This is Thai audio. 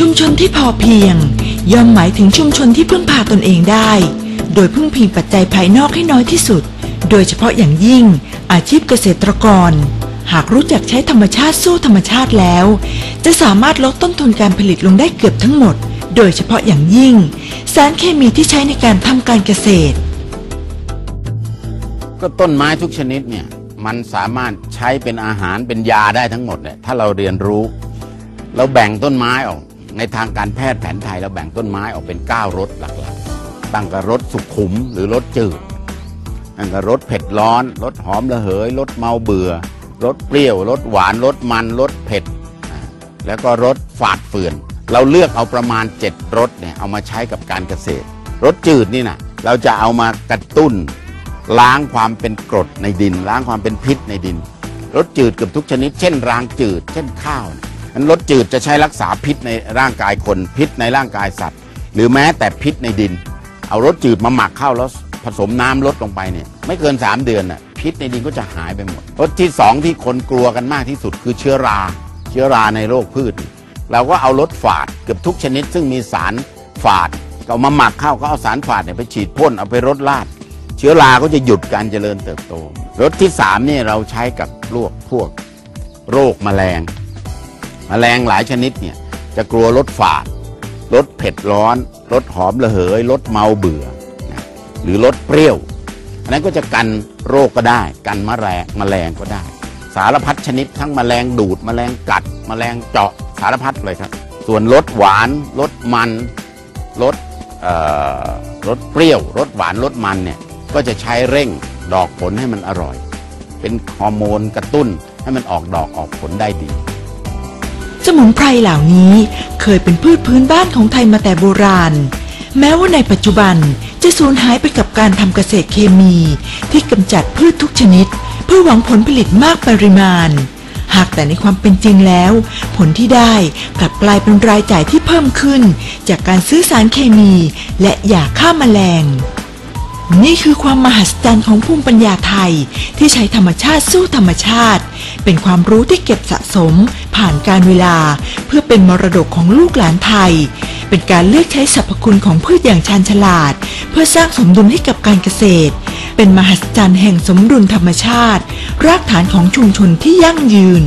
ชุมชนที่พอเพียง ย่อมหมายถึงชุมชนที่พึ่งพาตนเองได้ โดยพึ่งพิงปัจจัยภายนอกให้น้อยที่สุด โดยเฉพาะอย่างยิ่ง อาชีพเกษตรกร หากรู้จักใช้ธรรมชาติสู้ธรรมชาติแล้ว จะสามารถลดต้นทุนการผลิตลงได้เกือบทั้งหมด โดยเฉพาะอย่างยิ่ง สารเคมีที่ใช้ในการทำการเกษตร ก็ต้นไม้ทุกชนิดเนี่ยมันสามารถใช้เป็นอาหารเป็นยาได้ทั้งหมดเนี่ยถ้าเราเรียนรู้เราแบ่งต้นไม้ออก ในทางการแพทย์แผนไทยเราแบ่งต้นไม้ออกเป็น 9รสหลักๆ ตั้งแต่รสสุขุมหรือรสจืดตั้งแต่รสเผ็ดร้อนรสหอมระเหยรสเมาเบื่อรสเปรี้ยวรสหวานรสมันรสเผ็ด แล้วก็รสฝาดเฟือน เราเลือกเอาประมาณ 7รสเนี่ยเอามาใช้กับการเกษตรรสจืดนี่นะเราจะเอามากระตุ้น ล้างความเป็นกรดในดิน ล้างความเป็นพิษในดินรสจืดเกับทุกชนิด เช่นรางจืด เช่นข้าวเนี่ย นั้นรสจืดจะใช้รักษาพิษในร่างกายคนพิษในร่างกายสัตว์ หรือแม้แต่พิษในดิน เอารสจืดมาหมักเข้าแล้วผสมน้ำลดลงไปเนี่ยไม่เกิน 3 เดือนน่ะพิษในดินก็จะหายไปหมดรสที่สองที่คนกลัวกันมากที่สุดคือเชื้อรา เชื้อราในโรคพืช เราก็เอารสฝาดเกือบทุกชนิด ซึ่งมีสารฝาดก็เอามาหมักเข้าก็เอาสารฝาดเนี่ยไปฉีดพ่นเอาไปรดลาดเชื้อราก็จะหยุดการเจริญเติบโตรสที่สามเนี่ยเราใช้กับลวกพวกโรคแมลง แมลงหลายชนิดเนี่ยจะกลัวรสฝาดรสเผ็ดร้อนรสหอมระเหยรสเมาเบื่อนะหรือรสเปรี้ยว อันนั้นก็จะกันโรคก็ได้ กันมแมลงแมลงก็ได้ สารพัดชนิดทั้งแมลงดูดแมลงกัดแมลงเจาะสารพัดเลยครับ ส่วนรสหวานรสมันรสเอ่อรสเปรี้ยวรสหวานรสมันเนี่ยก็จะใช้เร่งดอกผลให้มันอร่อย เป็นฮอร์โมนกระตุ้นให้มันออกดอกออกผลได้ดี สมุนไพรเหล่านี้เคยเป็นพืชพื้นบ้านของไทยมาแต่โบราณ แม้ว่าในปัจจุบันจะสูญหายไปกับการทำเกษตรเคมี ที่กำจัดพืชทุกชนิด เพื่อหวังผลผลิตมากปริมาณ หากแต่ในความเป็นจริงแล้ว ผลที่ได้กลับกลายเป็นรายจ่ายที่เพิ่มขึ้น จากการซื้อสารเคมี และยาฆ่าแมลงนี่คือความมหัศจรรย์ของภูมิปัญญาไทยที่ใช้ธรรมชาติสู้ธรรมชาติ เป็นความรู้ที่เก็บสะสม ผ่านการเวลา เพื่อเป็นมรดกของลูกหลานไทย เป็นการเลือกใช้สรรพคุณของพืชอย่างชาญฉลาด เพื่อสร้างสมดุลให้กับการเกษตร เป็นมหัศจรรย์แห่งสมดุลธรรมชาติ รากฐานของชุมชนที่ยั่งยืน